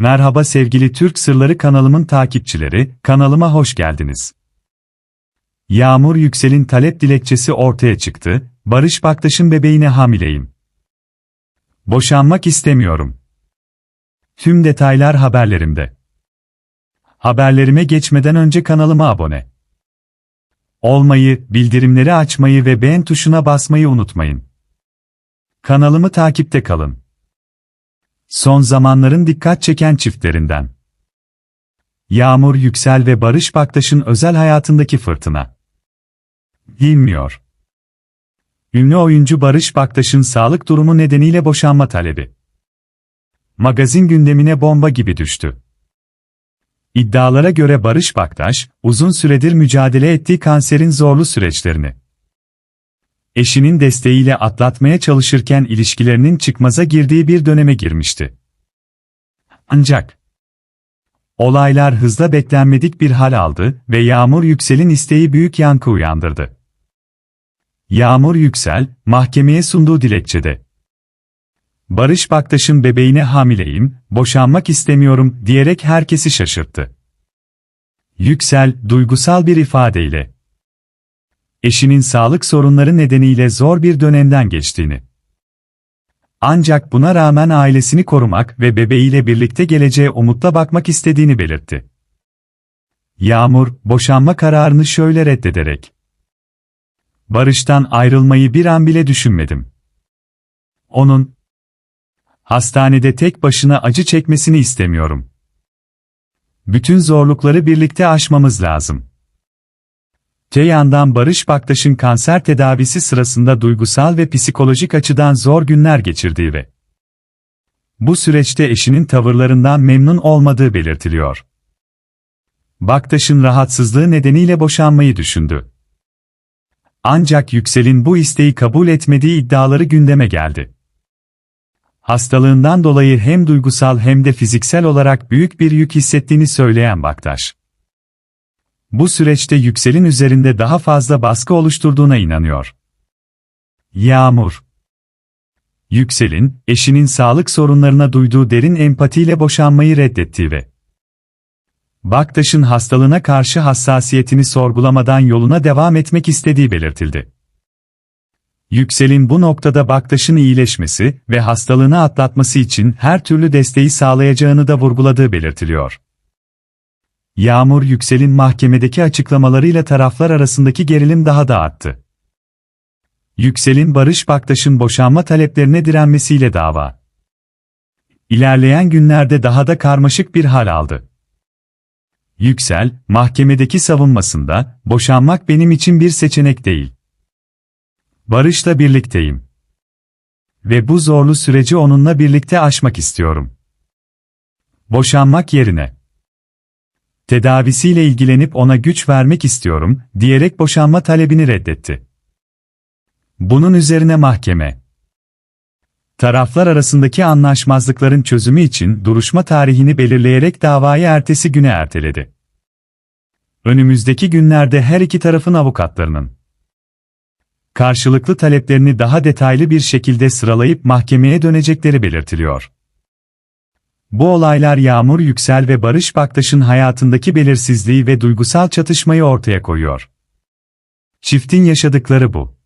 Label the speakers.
Speaker 1: Merhaba sevgili Türk Sırları kanalımın takipçileri, kanalıma hoş geldiniz. Yağmur Yüksel'in talep dilekçesi ortaya çıktı, Barış Baktaş'ın bebeğine hamileyim. Boşanmak istemiyorum. Tüm detaylar haberlerimde. Haberlerime geçmeden önce kanalıma abone olmayı, bildirimleri açmayı ve beğen tuşuna basmayı unutmayın. Kanalımı takipte kalın. Son zamanların dikkat çeken çiftlerinden. Yağmur Yüksel ve Barış Baktaş'ın özel hayatındaki fırtına. Bilmiyor. Ünlü oyuncu Barış Baktaş'ın sağlık durumu nedeniyle boşanma talebi. Magazin gündemine bomba gibi düştü. İddialara göre Barış Baktaş, uzun süredir mücadele ettiği kanserin zorlu süreçlerini eşinin desteğiyle atlatmaya çalışırken ilişkilerinin çıkmaza girdiği bir döneme girmişti. Ancak olaylar hızla beklenmedik bir hal aldı ve Yağmur Yüksel'in isteği büyük yankı uyandırdı. Yağmur Yüksel, mahkemeye sunduğu dilekçede Barış Baktaş'ın bebeğine hamileyim, boşanmak istemiyorum diyerek herkesi şaşırttı. Yüksel, duygusal bir ifadeyle eşinin sağlık sorunları nedeniyle zor bir dönemden geçtiğini. Ancak buna rağmen ailesini korumak ve bebeğiyle birlikte geleceğe umutla bakmak istediğini belirtti. Yağmur, boşanma kararını şöyle reddederek. Barış'tan ayrılmayı bir an bile düşünmedim. Onun, hastanede tek başına acı çekmesini istemiyorum. Bütün zorlukları birlikte aşmamız lazım. Te Barış Baktaş'ın kanser tedavisi sırasında duygusal ve psikolojik açıdan zor günler geçirdiği ve bu süreçte eşinin tavırlarından memnun olmadığı belirtiliyor. Baktaş'ın rahatsızlığı nedeniyle boşanmayı düşündü. Ancak Yüksel'in bu isteği kabul etmediği iddiaları gündeme geldi. Hastalığından dolayı hem duygusal hem de fiziksel olarak büyük bir yük hissettiğini söyleyen Baktaş, bu süreçte yükselin üzerinde daha fazla baskı oluşturduğuna inanıyor. Yağmur Yüksel'in, eşinin sağlık sorunlarına duyduğu derin empatiyle boşanmayı reddettiği ve Baktaş'ın hastalığına karşı hassasiyetini sorgulamadan yoluna devam etmek istediği belirtildi. Yüksel'in bu noktada Baktaş'ın iyileşmesi ve hastalığını atlatması için her türlü desteği sağlayacağını da vurguladığı belirtiliyor. Yağmur Yüksel'in mahkemedeki açıklamalarıyla taraflar arasındaki gerilim daha da arttı. Yüksel'in Barış Baktaş'ın boşanma taleplerine direnmesiyle dava. İlerleyen günlerde daha da karmaşık bir hal aldı. Yüksel, mahkemedeki savunmasında, boşanmak benim için bir seçenek değil. Barış'la birlikteyim. Ve bu zorlu süreci onunla birlikte aşmak istiyorum. Boşanmak yerine tedavisiyle ilgilenip ona güç vermek istiyorum, diyerek boşanma talebini reddetti. Bunun üzerine mahkeme, taraflar arasındaki anlaşmazlıkların çözümü için duruşma tarihini belirleyerek davayı ertesi güne erteledi. Önümüzdeki günlerde her iki tarafın avukatlarının karşılıklı taleplerini daha detaylı bir şekilde sıralayıp mahkemeye dönecekleri belirtiliyor. Bu olaylar Yağmur Yüksel ve Barış Baktaş'ın hayatındaki belirsizliği ve duygusal çatışmayı ortaya koyuyor. Çiftin yaşadıkları bu.